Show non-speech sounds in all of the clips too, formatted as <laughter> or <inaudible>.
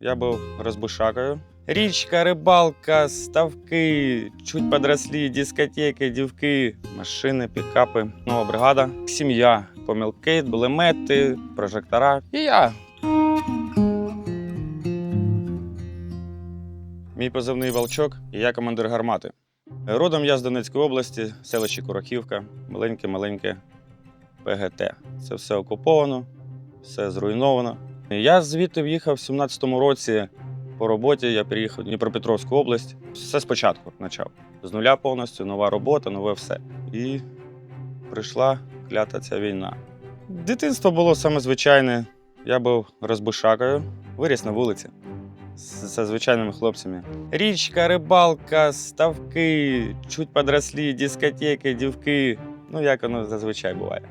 Я був розбишакою. Річка, рибалка, ставки, чуть подросли, дискотеки, дівки, машини, пікапи, нова бригада, сім'я, помилки, булемети, прожектора. І я. Мій позивний Волчок, і я командир гармати. Родом я з Донецької області, селище Курахівка, маленьке-маленьке ПГТ. Це все окуповано, все зруйновано. Я звідти в'їхав в 17-му році по роботі. Я приїхав в Дніпропетровську область. Все спочатку почав. З нуля повністю, нова робота, нове все. І прийшла клята ця війна. Дитинство було саме звичайне. Я був розбишакою, виріс на вулиці з з звичайними хлопцями. Річка, рибалка, ставки, чуть подросли, дискотеки, дівки. Ну, як воно зазвичай буває.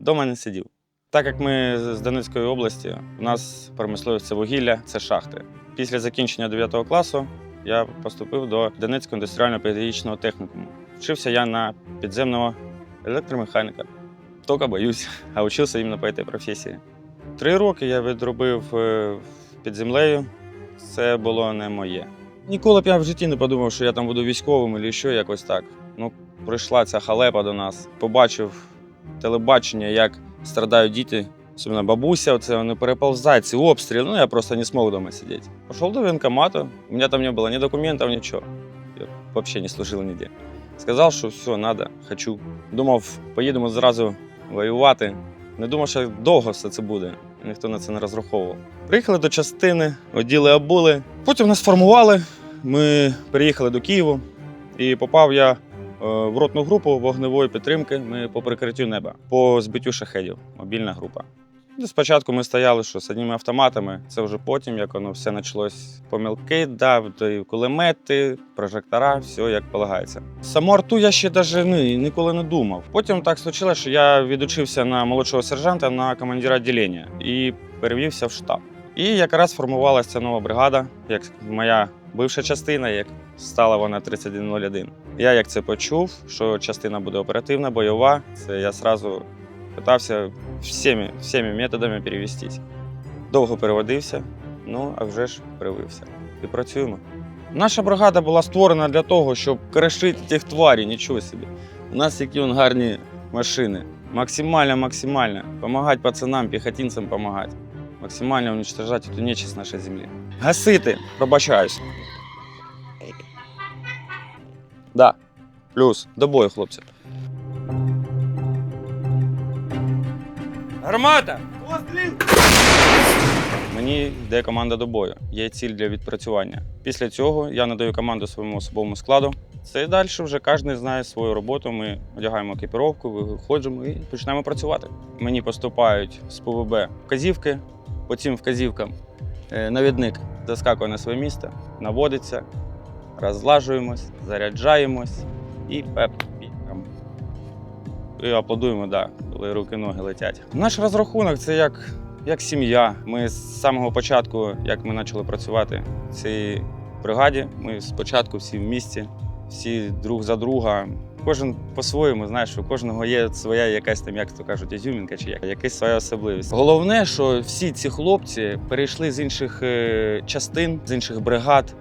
Дома не сидів. Так як ми з Донецької області, у нас промисловість це вугілля, це шахти. Після закінчення 9 класу я поступив до Донецького індустріально-педагогічного технікуму. Вчився я на підземного електромеханіка. Тільки боюсь, а вчився іменно по цій професії. Три роки я відробив е, під землею. Це було не моє. Ніколи б я в житті не подумав, що я там буду військовим або що якось так. Ну, прийшла ця халепа до нас, побачив телебачення, як страдають діти, особливо бабуся, оце вони переповзають, ці обстріли. Ну, я просто не смог дома сидіти. Пішов до воєнкомату, у мене там не було ні документів, нічого. Я взагалі не служив ніде. Сказав, що все, треба, хочу. Думав, поїдемо зразу воювати. Не думав, що довго все це буде. Ніхто на це не розраховував. Приїхали до частини, оділи обули. Потім нас формували. Ми переїхали до Києва і попав я в ротну групу вогневої підтримки. Ми по прикриттю неба, по збиттю шахедів, мобільна група. Ну, Спочатку ми стояли що, з одними автоматами, це вже потім, як воно все почалось. Помилки, да, кулемети, прожектора, все як полагається. Саму арту я ще навіть ну, ніколи не думав. Потім так случилось, що я відучився на молодшого сержанта на командира відділення і перевівся в штаб. І якраз формувалася нова бригада, як моя бивша частина, як стала вона 3101. Я як це почув, що частина буде оперативна, бойова, це я сразу питався всіми, всіми методами перевестись. Довго переводився, ну а вже ж привився. І працюємо. Наша бригада була створена для того, щоб кришити тих тварів, нічого собі. У нас які гарні машини. Максимально, максимально. Помагати пацанам, піхотинцям допомагати. Максимально уничтожати цю нечисть нашої землі. Гасити, пробачаюсь. Да. Плюс. До бою, хлопці. Гармата! Мені йде команда до бою. Є ціль для відпрацювання. Після цього я надаю команду своєму особовому складу. Це і далі вже кожен знає свою роботу. Ми одягаємо екіпіровку, виходимо і починаємо працювати. Мені поступають з ПВБ вказівки. По цим вказівкам е, навідник заскакує на своє місце, наводиться, розлажуємось, заряджаємось і пеп. І аплодуємо, да, коли руки-ноги летять. Наш розрахунок це як як сім'я. Ми з самого початку, як ми почали працювати в цій бригаді, ми спочатку всі в місті, всі друг за друга. Кожен по-своєму, знаєш, у кожного є своя якась там, як то кажуть, ізюмінка чи як, якась своя особливість. Головне, що всі ці хлопці перейшли з інших е, частин, з інших бригад.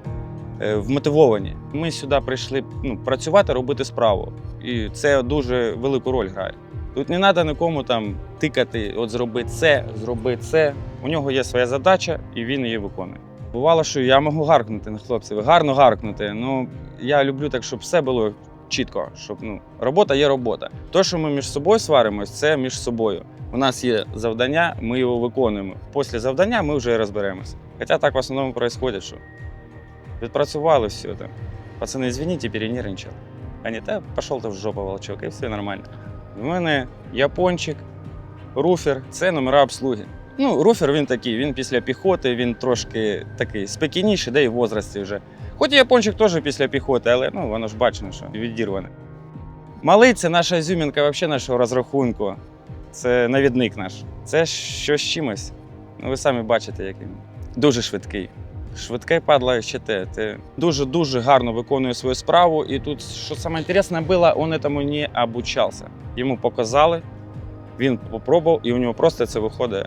е, Вмотивовані. Ми сюди прийшли ну, працювати, робити справу. І це дуже велику роль грає. Тут не треба нікому там тикати, от зроби це, зроби це. У нього є своя задача, і він її виконує. Бувало, що я можу гаркнути на хлопців, гарно гаркнути. Ну я люблю так, щоб все було чітко, щоб ну робота є робота. То, що ми між собою сваримось, це між собою. У нас є завдання, ми його виконуємо. Після завдання ми вже розберемося. Хоча так в основному відбувається, що відпрацювали все там. Пацани, извините, перенервничав. А не та пішов ти в жопу, волчок, і все нормально. У мене япончик, руфер це номера обслуги. Ну, руфер він такий, він після піхоти, він трошки такий спокійніший, де і в возрасті вже. Хоч і япончик теж після піхоти, але ну, воно ж бачено, що відірване. Малий це наша зюмінка взагалі нашого розрахунку. Це навідник наш. Це що з чимось. Ну, ви самі бачите, який. Дуже швидкий. Швидке падла ще те. Те дуже-дуже гарно виконує свою справу. І тут, що саме інтересне було, він цьому не обучався. Йому показали, він попробував, і у нього просто це виходить.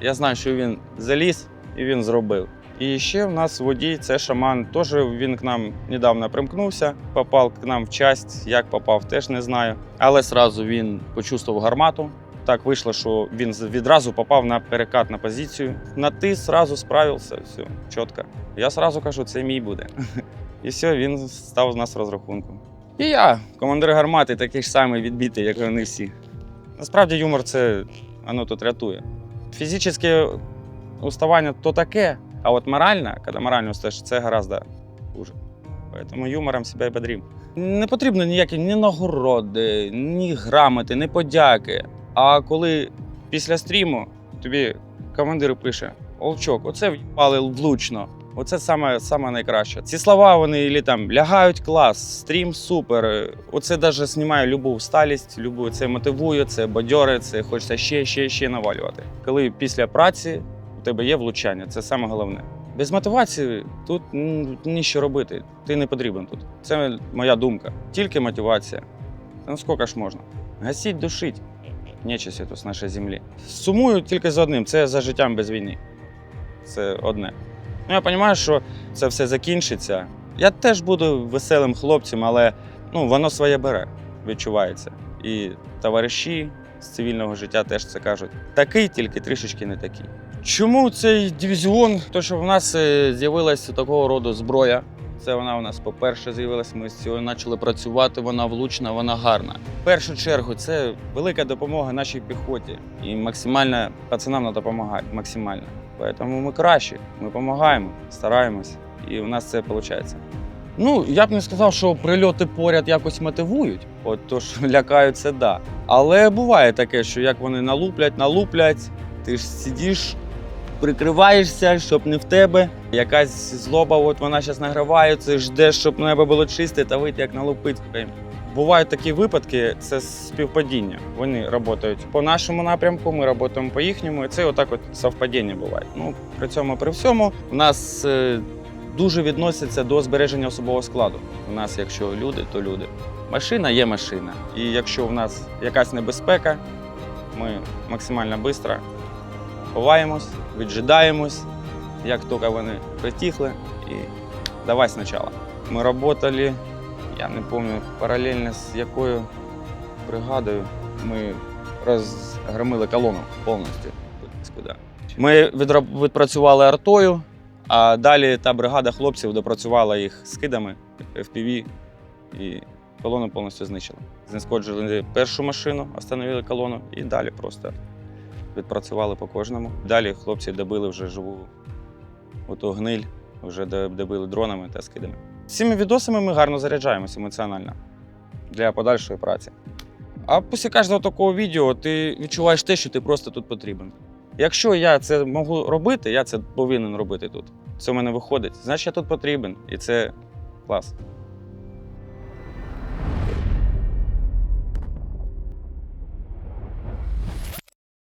Я знаю, що він заліз і він зробив. І ще в нас водій, це шаман. Теж він к нам недавно примкнувся, попав к нам в часть. Як попав, теж не знаю. Але сразу він почувствував гармату. Так вийшло, що він відразу попав на перекат на позицію. На ти сразу справився, все чітко. Я сразу кажу, це мій буде. <laughs> І все, він став з нас розрахунку. І я, командир гармати, такий ж самий відбитий, як вони всі. Насправді юмор це воно тут рятує. Фізичне уставання то таке, а от морально, коли морально устаєш, це гораздо хуже. Тому юмором себе і бодрім. Не потрібно ніякі ні нагороди, ні грамоти, ні подяки. А коли після стріму тобі командир пише: Олчок, оце в'їбали влучно. Оце саме, саме найкраще. Ці слова вони ілі там лягають клас, стрім супер. Оце навіть знімає любу усталість, любу це мотивує, це бадьоре, це хочеться ще, ще, ще навалювати. Коли після праці у тебе є влучання, це саме головне. Без мотивації тут ніщо робити. Ти не потрібен тут. Це моя думка. Тільки мотивація. Ну ж можна? Гасіть, душить. Нечисті тут з нашої землі. Сумую тільки за одним це за життям без війни. Це одне. Ну, я розумію, що це все закінчиться. Я теж буду веселим хлопцем, але ну, воно своє бере, відчувається. І товариші з цивільного життя теж це кажуть. Такий, тільки трішечки не такий. Чому цей дивізіон? То, що в нас е, з'явилася такого роду зброя. Це вона у нас, по-перше, з'явилася. Ми з цього почали працювати. Вона влучна, вона гарна. В першу чергу, це велика допомога нашій піхоті. І максимально пацанам треба допомагати. Максимально. Тому ми кращі, ми допомагаємо, стараємось, і у нас це виходить. Ну, я б не сказав, що прильоти поряд якось мотивують, от то що <laughs> лякають, це да. Але буває таке, що як вони налуплять, налуплять, ти ж сидиш, прикриваєшся, щоб не в тебе. Якась злоба, от вона зараз награвається, ждеш, щоб небо було чисте, та вийти як налупить. Бувають такі випадки, це співпадіння. Вони працюють по нашому напрямку, ми працюємо по їхньому. І це отак от совпадіння буває. Ну, при цьому при всьому у нас е, дуже відносяться до збереження особового складу. У нас, якщо люди, то люди. Машина є машина. І якщо в нас якась небезпека, ми максимально швидко ховаємось, віджидаємось, як тільки вони притихли, і давай спочатку. Ми працювали, я не пам'ятаю, паралельно з якою бригадою ми розгромили колону повністю. Ми відпрацювали артою, а далі та бригада хлопців допрацювала їх скидами FPV і колону повністю знищила. Знешкоджили першу машину, остановили колону і далі просто відпрацювали по кожному. Далі хлопці добили вже живу оту гниль, вже добили дронами та скидами. Цими відосами ми гарно заряджаємося емоціонально для подальшої праці. А після кожного такого відео ти відчуваєш те, що ти просто тут потрібен. Якщо я це можу робити, я це повинен робити тут. Це в мене виходить. Значить, я тут потрібен. І це клас.